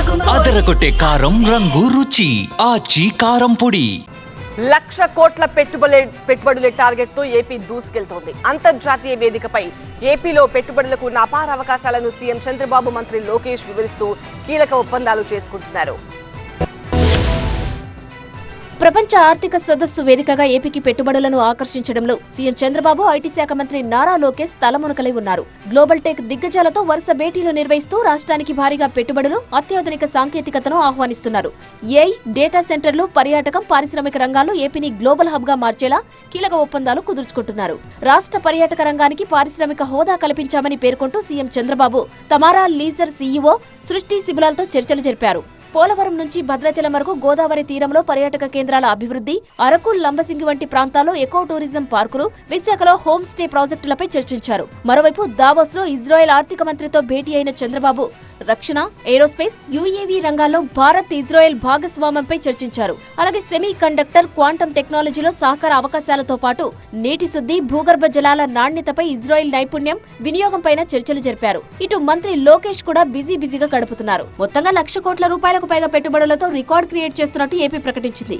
అదరగొట్టే కారం రంగు రుచి. ఆచి కారం పొడి. లక్ష కోట్ల పెట్టుబడి పెట్టుబడుల టార్గెట్తో ఏపీ దూసుకెళ్తోంది. అంతర్జాతీయ వేదికపై ఏపీలో పెట్టుబడులకు ఉన్న అపార అవకాశాలను సీఎం చంద్రబాబు మంత్రి లోకేష్ వివరిస్తూ కీలక ఒప్పందాలు చేసుకుంటున్నారు. ప్రపంచ ఆర్థిక సదస్సు వేదికగా ఏపీకి పెట్టుబడులను ఆకర్షించడంలో సీఎం చంద్రబాబు ఐటీ శాఖ మంత్రి నారా లోకేష్ తలమునకలై ఉన్నారు. గ్లోబల్ టెక్ దిగ్గజాలతో వరుస భేటీలు నిర్వహిస్తూ రాష్ట్రానికి భారీగా పెట్టుబడులు అత్యాధునిక సాంకేతికతను ఆహ్వానిస్తున్నారు. ఏఐ డేటా సెంటర్లు పర్యాటకం పారిశ్రామిక రంగాల్లో ఏపీని గ్లోబల్ హబ్గా మార్చేలా కీలక ఒప్పందాలు కుదుర్చుకుంటున్నారు. రాష్ట్ర పర్యాటక రంగానికి పారిశ్రామిక హోదా కల్పించామని పేర్కొంటూ CM Chandrababu Tamara leisure CEO సృష్టి శిబిరాలతో చర్చలు జరిపారు. పోలవరం నుంచి భద్రాచలం వరకు గోదావరి తీరంలో పర్యాటక కేంద్రాల అభివృద్ధి అరకు లంబసింగి వంటి ప్రాంతాల్లో ఎకో టూరిజం పార్కులు విశాఖలో హోమ్ స్టే ప్రాజెక్టులపై చర్చించారు. మరోవైపు దావోస్లో ఇజ్రాయెల్ ఆర్థిక మంత్రితో భేటీ అయిన చంద్రబాబు రక్షణ ఏరోస్పేస్ యుఏవి రంగాల్లో భారత్ ఇజ్రాయెల్ భాగస్వామ్యంపై చర్చించారు. అలాగే సెమీ కండక్టర్ క్వాంటం టెక్నాలజీలో సహకార అవకాశాలతో పాటు నీటి శుద్ధి భూగర్భ జలాల నాణ్యతపై ఇజ్రాయెల్ నైపుణ్యం వినియోగంపైన చర్చలు జరిపారు. ఇటు మంత్రి లోకేష్ కూడా బిజీ బిజీగా గడుపుతున్నారు. మొత్తంగా లక్ష కోట్ల కోట్లకు పైగా పెట్టుబడులతో రికార్డ్ క్రియేట్ చేస్తున్నట్టు ఏపీ ప్రకటించింది.